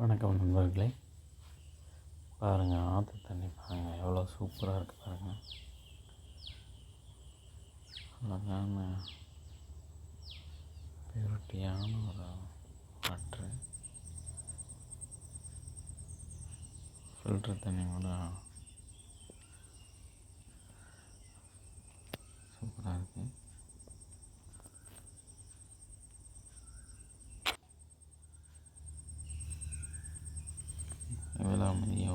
வணக்கம் நண்பர்களே. பாருங்கள் ஆற்று தண்ணி பாருங்கள் எவ்வளோ சூப்பராக இருக்குது பாருங்கள் அழகான பியூரிட்டியான ஒரு வாட்ரு ஃபில்ட்ரு தண்ணி கூட சூப்பராக இருக்குது Wa'alaikumsalam. Ya.